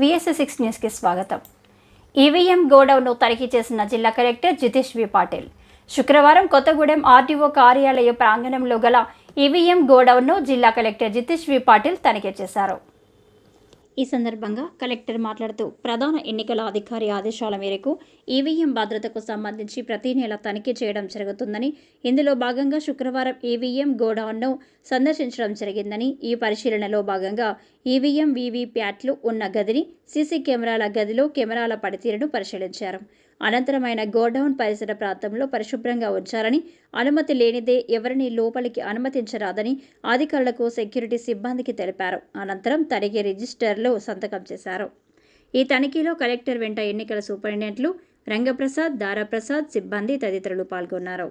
VSS six న్యూస్కి స్వాగతం. EVM గోడౌన్ను తనిఖీ చేసిన జిల్లా కలెక్టర్ జితేష్ వి పాటిల్. శుక్రవారం కొత్తగూడెం ఆర్డీఓ కార్యాలయ ప్రాంగణంలో గల ఈవీఎం గోడౌన్ను జిల్లా కలెక్టర్ జితేష్ వి పాటిల్ తనిఖీ చేశారు. ఈ సందర్భంగా కలెక్టర్ మాట్లాడుతూ ప్రధాన ఎన్నికల అధికారి ఆదేశాల మేరకు ఈవీఎం భద్రతకు సంబంధించి ప్రతి నెల తనిఖీ చేయడం జరుగుతుందని ఇందులో భాగంగా శుక్రవారం ఈవీఎం గోడౌన్ను సందర్శించడం జరిగిందని ఈ పరిశీలనలో భాగంగా ఈవీఎం వీవీప్యాట్లు ఉన్న గదిని సీసీ కెమెరాల గదిలో కెమెరాల పనితీరును పరిశీలించారు. అనంతరం ఆయన గోడౌన్ పరిసర ప్రాంతంలో పరిశుభ్రంగా ఉంచాలని అనుమతి లేనిదే ఎవరిని లోపలికి అనుమతించరాదని అధికారులకు సెక్యూరిటీ సిబ్బందికి తెలిపారు. అనంతరం తనిఖీ రిజిస్టర్లో సంతకం చేశారు. ఈ తనిఖీలో కలెక్టర్ వెంట ఎన్నికల సూపరింటెండెంట్లు రంగప్రసాద్ దారాప్రసాద్ సిబ్బంది తదితరులు పాల్గొన్నారు.